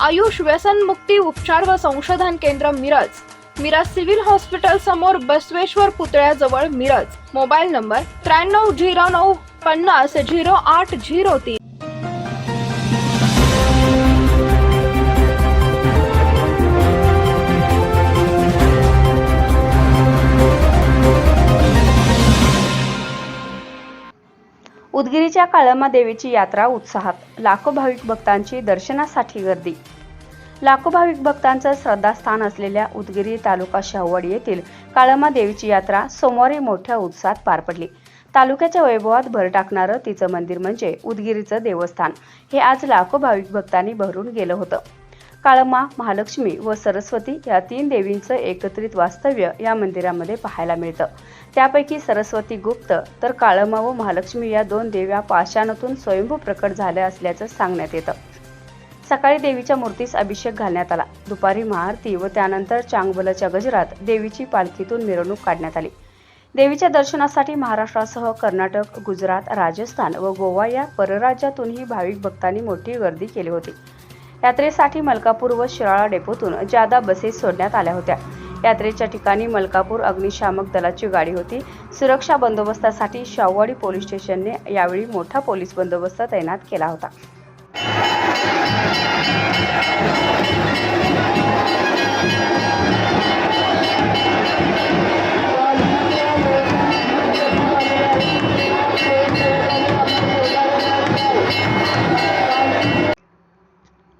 आयुष व्यसन मुक्ती उपचार व संशोधन केंद्र मिरज. मिरज सिव्हिल हॉस्पिटल समोर बसवेश्वर पुतळ्याजवळ मिरज. मोबाईल नंबर त्र्याण्णव झिरो नऊ पन्नास झिरो आठ झिरो तीन. उदगिरीच्या काळमा देवीची यात्रा उत्साहात. लाखो भाविक भक्तांची दर्शनासाठी गर्दी. लाखो भाविक भक्तांचं श्रद्धास्थान असलेल्या उदगिरी तालुका शाहूवाडी येथील काळमा देवीची यात्रा सोमवारी मोठ्या उत्साहात पार पडली. तालुक्याच्या वैभवात भर टाकणारं तिचं मंदिर म्हणजे उदगिरीचं देवस्थान. हे आज लाखो भाविक भक्तांनी भरून गेलं होतं. काळमा महालक्ष्मी व सरस्वती या तीन देवींचं एकत्रित वास्तव्य या मंदिरामध्ये पाहायला मिळतं. त्यापैकी सरस्वती गुप्त तर काळमा व महालक्ष्मी या दोन देव्या पाषाणातून स्वयंभू प्रकट झाल्या असल्याचं सांगण्यात येतं. सकाळी देवीच्या मूर्तीस अभिषेक घालण्यात आला. दुपारी महाआरती व त्यानंतर चांगबलच्या गजरात देवीची पालखीतून मिरवणूक काढण्यात आली. देवीच्या दर्शनासाठी महाराष्ट्रासह कर्नाटक गुजरात राजस्थान व गोवा या परराज्यातूनही भाविक भक्तांनी मोठी गर्दी केली होती. यात्रेसाठी मलकापूर व शिराळा डेपोतून जादा बसेस सोडण्यात आल्या होत्या. यात्रेच्या ठिकाणी मलकापूर अग्निशामक दलाची गाडी होती. सुरक्षा बंदोबस्तासाठी शाहूवाडी पोलीस स्टेशनने यावेळी मोठा पोलीस बंदोबस्त तैनात केला होता.